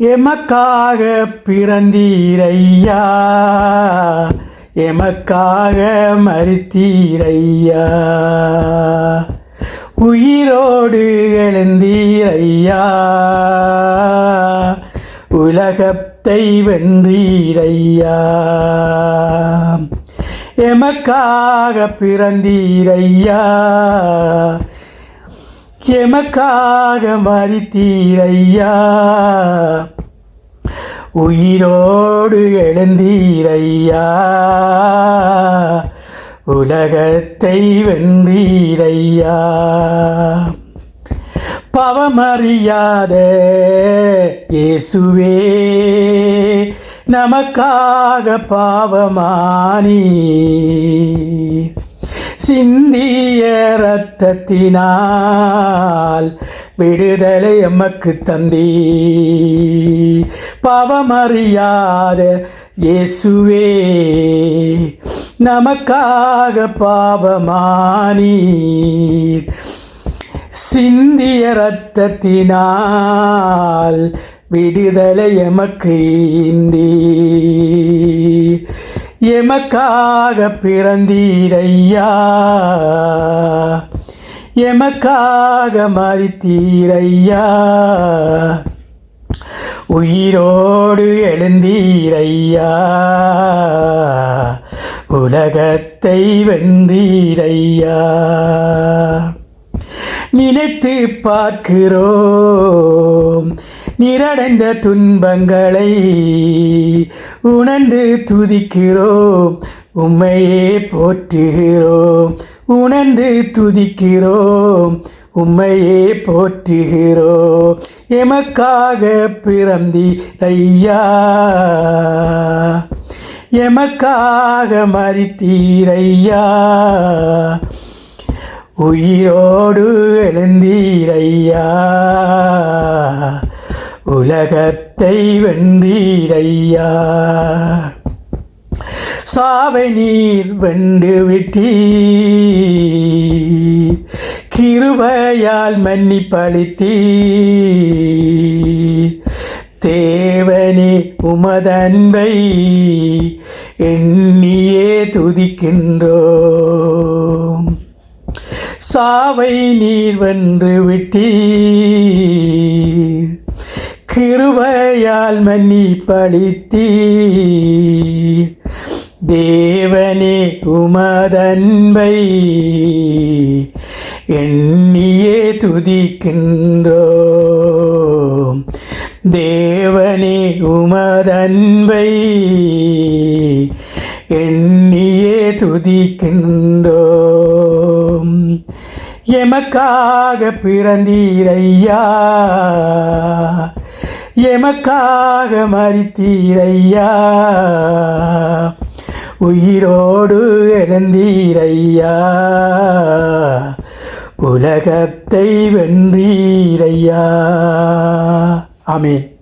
எமக்காக பிறந்தீரையா? எமக்காக மறித்தீரையா உயிரோடு எழுந்தீரையா? உலகத்தை வென்றீரையா? எமக்காக பிறந்தீரையா? எமக்காக மறித்தீரையா உயிரோடு எழுந்தீரையா? உலகத்தை வென்றீரையா? பவமறியாத இயேசுவே நமக்காக பாவமானி சிந்திய ரத்தத்தினால் விடுதலை எமக்கு தந்தி. பாவமறியாத இயேசுவே நமக்காக பாவமானீர். சிந்திய ரத்தத்தினால் விடுதலை எமக்கு இந்தீர் எமக்காக பிறந்தீரையா? எமக்காக மறித்தீரையா உயிரோடு எழுந்தீரையா? உலகத்தை வென்றீரையா? நினைத்து பார்க்கிறோம். நிரடைந்த துன்பங்களை உணர்ந்து துதிக்கிறோம் உம்மையே போற்றுகிறோம். உணர்ந்து துதிக்கிறோம் உம்மையே போற்றுகிறோ எமக்காக பிறந்தி ஐயா. எமக்காக மறித்தீரையா உயிரோடு எழுந்தீரையா உலகத்தை வென்றீரையா? சாவை நீர் வென்று விட்டீ கிருபையால் மன்னிப்பளித்தீ தேவனே உமதன்பை எண்ணியே துதிக்கின்றோம். சாவை நீர் வென்று விட்டீர். கிருபையால் மன்னிப்பளித்தீர். தேவனே உமதன்பை எண்ணியே துதிக்கின்றோம். தேவனே உமதன்பை எண்ணியே துதிக்கின்றோம். எமக்காக பிறந்தீரையா எமக்காக மறித்தீரையா உயிரோடு எழுந்தீரையா? உலகத்தை வென்றீரையா? ஆமீன்.